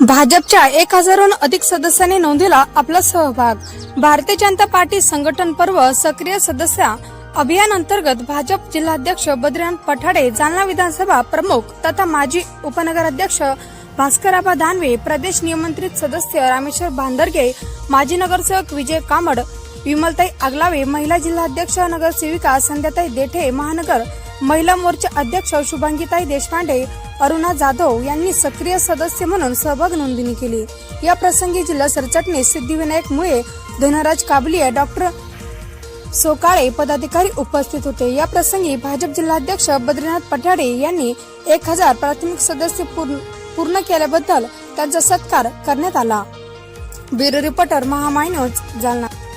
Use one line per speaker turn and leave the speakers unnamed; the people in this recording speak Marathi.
भाजपच्या एक हजारहून अधिक सदस्यांनी नोंदविला आपला सहभाग. भारतीय जनता पार्टी संघटन पर्व सक्रिय सदस्य अभियान अंतर्गत भाजप जिल्हाध्यक्ष बद्रीनाथ पठाडे जालना विधानसभा प्रमुख तथा माजी उपनगराध्यक्ष भास्कराबा दानवे प्रदेश नियमंत्रित सदस्य रामेश्वर भांदरगे माजी नगरसेवक विजय कामड विमलताई आगलावे महिला जिल्हाध्यक्ष नगरसेविका संध्याताई देठे महानगर महिला मोर्चा अध्यक्ष शुभांगीताई देशपांडे अरुणा जाधव यांनी सक्रिय सदस्य म्हणून सहभाग नोंदणी केली. या प्रसंगी जिल्हा सरचिटणीस सिद्धिविनायक मुळे धनराज काबलिया डॉक्टर सोकाळे पदाधिकारी उपस्थित होते. या प्रसंगी भाजप जिल्हाध्यक्ष बद्रीनाथ पठाडे यांनी एक हजार प्राथमिक सदस्य पूर्ण पूर्ण केल्याबद्दल त्यांचा सत्कार करण्यात आला. Bureau reporter Mahamay news Jalna